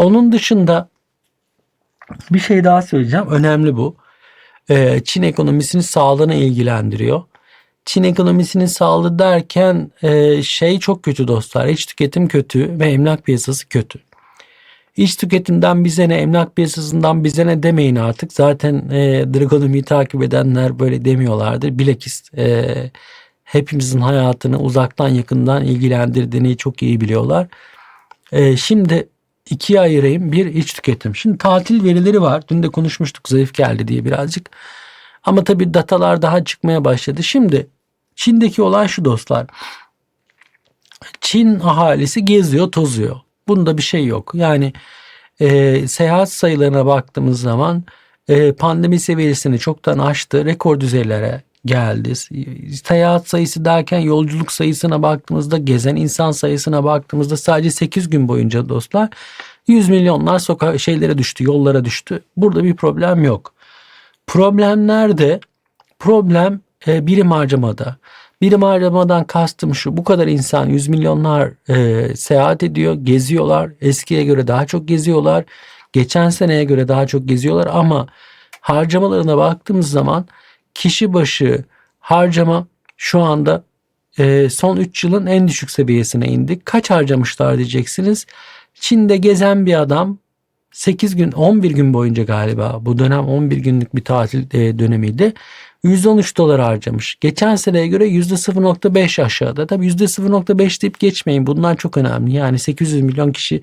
Onun dışında bir şey daha söyleyeceğim. Önemli bu. Ee, Çin ekonomisinin sağlığını ilgilendiriyor. Çin ekonomisinin sağlığı derken e, şey çok kötü dostlar. İç tüketim kötü ve emlak piyasası kötü. İç tüketimden bize ne, emlak piyasasından bize ne demeyin artık. Zaten e, Dragonomi'yi takip edenler böyle demiyorlardır. Bilakis e, hepimizin hayatını uzaktan yakından ilgilendirdiğini çok iyi biliyorlar. E, şimdi ikiye ayırayım. Bir iç tüketim. Şimdi tatil verileri var. Dün de konuşmuştuk zayıf geldi diye birazcık. Ama tabii datalar daha çıkmaya başladı. Şimdi Çin'deki olay şu dostlar. Çin ahalisi geziyor, tozuyor. Bunda bir şey yok. Yani e, seyahat sayılarına baktığımız zaman e, pandemi seviyesini çoktan aştı. Rekor düzeylere geldi. Seyahat sayısı derken yolculuk sayısına baktığımızda gezen insan sayısına baktığımızda sadece 8 gün boyunca dostlar 100 milyonlar sokak şeylere düştü, yollara düştü. Burada bir problem yok. Problem nerede? Problem e, birim harcamada. Birim harcamadan kastım şu bu kadar insan yüz milyonlar e, seyahat ediyor geziyorlar eskiye göre daha çok geziyorlar geçen seneye göre daha çok geziyorlar ama harcamalarına baktığımız zaman kişi başı harcama şu anda e, son 3 yılın en düşük seviyesine indik. Kaç harcamışlar diyeceksiniz. Çin'de gezen bir adam 8 gün 11 gün boyunca galiba bu dönem 11 günlük bir tatil e, dönemiydi. 113 dolar harcamış. Geçen seneye göre %0.5 aşağıda. Tabii %0.5 deyip geçmeyin. Bunlar çok önemli. Yani 800 milyon kişi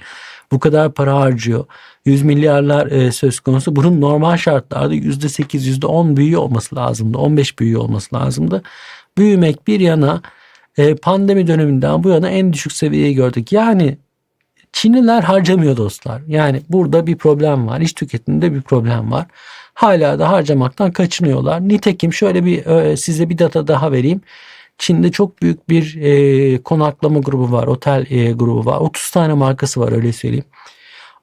bu kadar para harcıyor. 100 milyarlar e, söz konusu. Bunun normal şartlarda %8, %10 büyüyor olması lazımdı. 15 büyüyor olması lazımdı. Büyümek bir yana e, pandemi döneminden bu yana en düşük seviyeyi gördük. Yani Çinliler harcamıyor dostlar. Yani burada bir problem var. İç tüketiminde bir problem var. Hala da harcamaktan kaçınıyorlar. Nitekim şöyle bir e, size bir data daha vereyim. Çin'de çok büyük bir e, konaklama grubu var, otel e, grubu var. 30 tane markası var öyle söyleyeyim.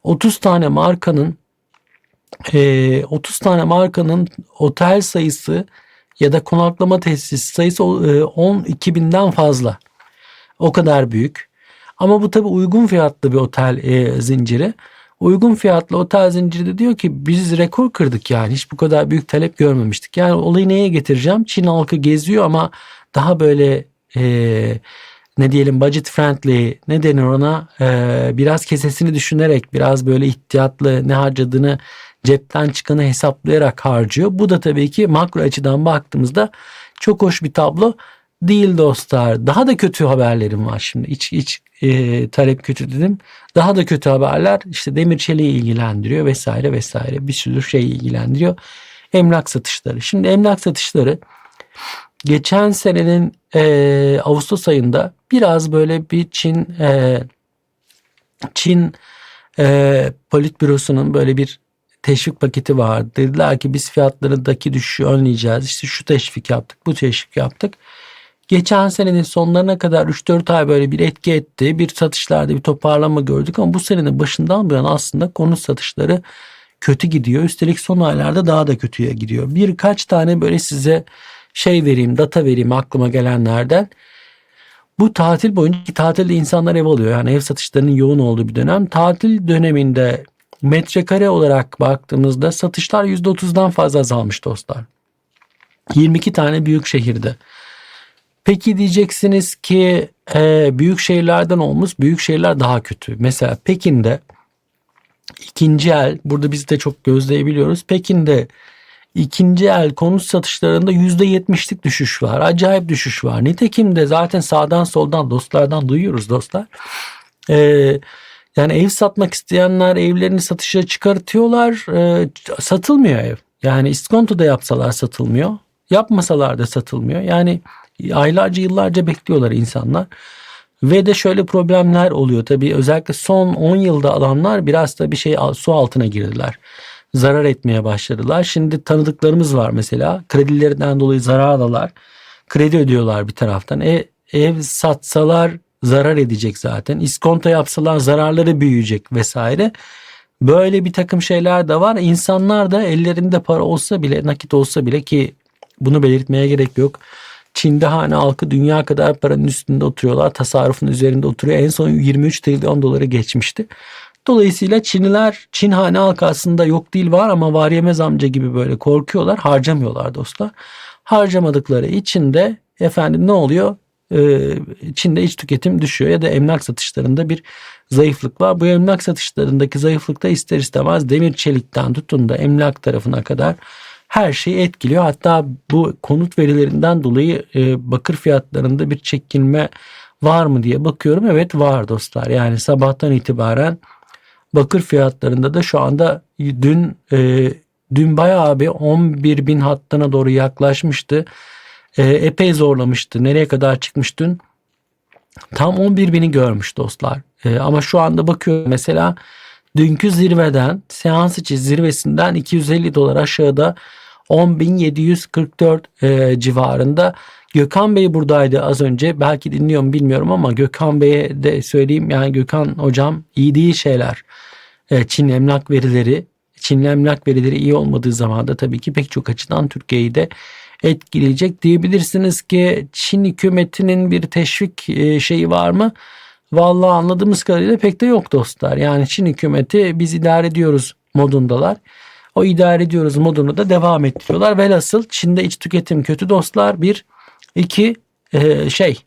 30 tane markanın e, 30 tane markanın otel sayısı ya da konaklama tesisi sayısı e, 12 binden fazla. O kadar büyük. Ama bu tabi uygun fiyatlı bir otel e, zinciri. Uygun fiyatlı otel zinciri de diyor ki biz rekor kırdık yani hiç bu kadar büyük talep görmemiştik. Yani olayı neye getireceğim? Çin halkı geziyor ama daha böyle e, ne diyelim budget friendly ne denir ona e, biraz kesesini düşünerek biraz böyle ihtiyatlı ne harcadığını cepten çıkanı hesaplayarak harcıyor. Bu da tabii ki makro açıdan baktığımızda çok hoş bir tablo değil dostlar. Daha da kötü haberlerim var şimdi. İç, iç e, talep kötü dedim. Daha da kötü haberler işte demir çeliği ilgilendiriyor vesaire vesaire bir sürü şey ilgilendiriyor. Emlak satışları. Şimdi emlak satışları geçen senenin e, Ağustos ayında biraz böyle bir Çin e, Çin e, politbürosunun böyle bir teşvik paketi vardı. Dediler ki biz fiyatlarındaki düşüşü önleyeceğiz. İşte şu teşvik yaptık, bu teşvik yaptık. Geçen senenin sonlarına kadar 3-4 ay böyle bir etki etti. Bir satışlarda bir toparlama gördük ama bu senenin başından bu yana aslında konut satışları kötü gidiyor. Üstelik son aylarda daha da kötüye gidiyor. Birkaç tane böyle size şey vereyim, data vereyim aklıma gelenlerden. Bu tatil boyunca tatilde insanlar ev alıyor. Yani ev satışlarının yoğun olduğu bir dönem. Tatil döneminde metrekare olarak baktığımızda satışlar %30'dan fazla azalmış dostlar. 22 tane büyük şehirde. Peki diyeceksiniz ki e, büyük şehirlerden olmuş büyük şehirler daha kötü. Mesela Pekin'de ikinci el burada biz de çok gözleyebiliyoruz. Pekin'de ikinci el konut satışlarında yüzde yetmişlik düşüş var. Acayip düşüş var. Nitekim de zaten sağdan soldan dostlardan duyuyoruz dostlar. Ee, yani ev satmak isteyenler evlerini satışa çıkartıyorlar. Ee, satılmıyor ev. Yani iskonto da yapsalar satılmıyor. Yapmasalar da satılmıyor. Yani aylarca yıllarca bekliyorlar insanlar. Ve de şöyle problemler oluyor tabii özellikle son 10 yılda alanlar biraz da bir şey su altına girdiler. Zarar etmeye başladılar. Şimdi tanıdıklarımız var mesela kredilerinden dolayı zarar alırlar. Kredi ödüyorlar bir taraftan. E, ev satsalar zarar edecek zaten. İskonto yapsalar zararları büyüyecek vesaire. Böyle bir takım şeyler de var. İnsanlar da ellerinde para olsa bile nakit olsa bile ki bunu belirtmeye gerek yok Çin'de hane halkı dünya kadar paranın üstünde oturuyorlar. Tasarrufun üzerinde oturuyor. En son 23 trilyon doları geçmişti. Dolayısıyla Çinliler Çin hane halkı aslında yok değil var ama var yemez amca gibi böyle korkuyorlar harcamıyorlar dostlar. Harcamadıkları için de efendim ne oluyor? Ee, Çin'de iç tüketim düşüyor ya da emlak satışlarında bir zayıflık var. Bu emlak satışlarındaki zayıflıkta ister istemez demir çelikten tutun da emlak tarafına kadar her şeyi etkiliyor. Hatta bu konut verilerinden dolayı e, bakır fiyatlarında bir çekilme var mı diye bakıyorum. Evet var dostlar. Yani sabahtan itibaren bakır fiyatlarında da şu anda dün e, dün bayağı bir 11 bin hattına doğru yaklaşmıştı. E, epey zorlamıştı. Nereye kadar çıkmış dün? Tam 11 bini görmüş dostlar. E, ama şu anda bakıyorum mesela dünkü zirveden seans içi zirvesinden 250 dolar aşağıda 10.744 e, civarında. Gökhan Bey buradaydı az önce. Belki dinliyor mu bilmiyorum ama Gökhan Bey'e de söyleyeyim. Yani Gökhan hocam iyi değil şeyler. E, Çin emlak verileri, Çin emlak verileri iyi olmadığı zaman da tabii ki pek çok açıdan Türkiye'yi de etkileyecek diyebilirsiniz ki Çin hükümetinin bir teşvik e, şeyi var mı? Vallahi anladığımız kadarıyla pek de yok dostlar. Yani Çin hükümeti biz idare ediyoruz modundalar. O idare ediyoruz modunu da devam ettiriyorlar. Velhasıl Çin'de iç tüketim kötü dostlar. Bir, iki e, şey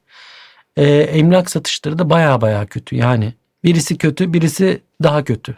e, emlak satışları da baya baya kötü. Yani birisi kötü birisi daha kötü.